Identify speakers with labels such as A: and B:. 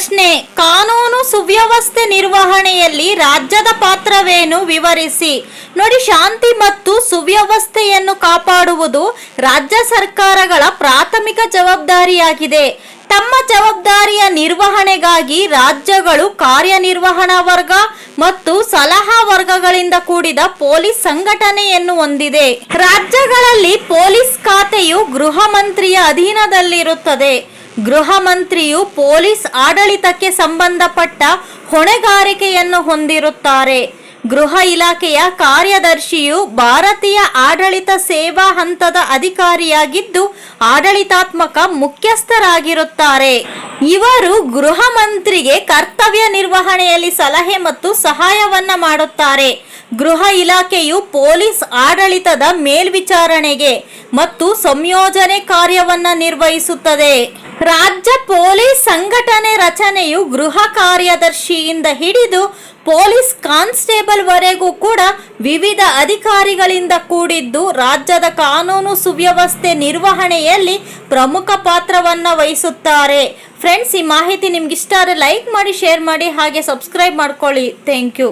A: ಪ್ರಶ್ನೆ, ಕಾನೂನು ಸುವ್ಯವಸ್ಥೆ ನಿರ್ವಹಣೆಯಲ್ಲಿ ರಾಜ್ಯದ ಪಾತ್ರವೇನು ವಿವರಿಸಿ. ನೋಡಿ, ಶಾಂತಿ ಮತ್ತು ಸುವ್ಯವಸ್ಥೆಯನ್ನು ಕಾಪಾಡುವುದು ರಾಜ್ಯ ಸರ್ಕಾರಗಳ ಪ್ರಾಥಮಿಕ ಜವಾಬ್ದಾರಿಯಾಗಿದೆ. ತಮ್ಮ ಜವಾಬ್ದಾರಿಯ ನಿರ್ವಹಣೆಗಾಗಿ ರಾಜ್ಯಗಳು ಕಾರ್ಯನಿರ್ವಹಣಾ ವರ್ಗ ಮತ್ತು ಸಲಹಾ ವರ್ಗಗಳಿಂದ ಕೂಡಿದ ಪೊಲೀಸ್ ಸಂಘಟನೆಯನ್ನು ಹೊಂದಿದೆ. ರಾಜ್ಯಗಳಲ್ಲಿ ಪೊಲೀಸ್ ಖಾತೆಯು ಗೃಹ ಮಂತ್ರಿಯ ಅಧೀನದಲ್ಲಿರುತ್ತದೆ. ಗೃಹ ಮಂತ್ರಿಯು ಪೊಲೀಸ್ ಆಡಳಿತಕ್ಕೆ ಸಂಬಂಧಪಟ್ಟ ಹೊಣೆಗಾರಿಕೆಯನ್ನು ಹೊಂದಿರುತ್ತಾರೆ. ಗೃಹ ಇಲಾಖೆಯ ಕಾರ್ಯದರ್ಶಿಯು ಭಾರತೀಯ ಆಡಳಿತ ಸೇವಾ ಹಂತದ ಅಧಿಕಾರಿಯಾಗಿದ್ದು, ಆಡಳಿತಾತ್ಮಕ ಮುಖ್ಯಸ್ಥರಾಗಿರುತ್ತಾರೆ. ಇವರು ಗೃಹ ಮಂತ್ರಿಗೆ ಕರ್ತವ್ಯ ನಿರ್ವಹಣೆಯಲ್ಲಿ ಸಲಹೆ ಮತ್ತು ಸಹಾಯವನ್ನ ಮಾಡುತ್ತಾರೆ. ಗೃಹ ಇಲಾಖೆಯು ಪೊಲೀಸ್ ಆಡಳಿತದ ಮೇಲ್ವಿಚಾರಣೆಗೆ ಮತ್ತು ಸಂಯೋಜನೆ ಕಾರ್ಯವನ್ನ ನಿರ್ವಹಿಸುತ್ತದೆ. ರಾಜ್ಯ ಪೊಲೀಸ್ ಸಂಘಟನೆ ರಚನೆಯು ಗೃಹ ಕಾರ್ಯದರ್ಶಿಯಿಂದ ಹಿಡಿದು ಪೊಲೀಸ್ ಕಾನ್ಸ್ಟೇಬಲ್ ವರೆಗೂ ಕೂಡ ವಿವಿಧ ಅಧಿಕಾರಿಗಳಿಂದ ಕೂಡಿದ್ದು ರಾಜ್ಯದ ಕಾನೂನು ಸುವ್ಯವಸ್ಥೆ ನಿರ್ವಹಣೆಯಲ್ಲಿ ಪ್ರಮುಖ ಪಾತ್ರವನ್ನ ವಹಿಸುತ್ತಾರೆ. ಫ್ರೆಂಡ್ಸ್ ಈ ಮಾಹಿತಿ ನಿಮ್ಗೆ ಇಷ್ಟ ಆದರೆ ಲೈಕ್ ಮಾಡಿ ಶೇರ್ ಮಾಡಿ, ಹಾಗೆ ಸಬ್ಸ್ಕ್ರೈಬ್ ಮಾಡ್ಕೊಳ್ಳಿ. Thank you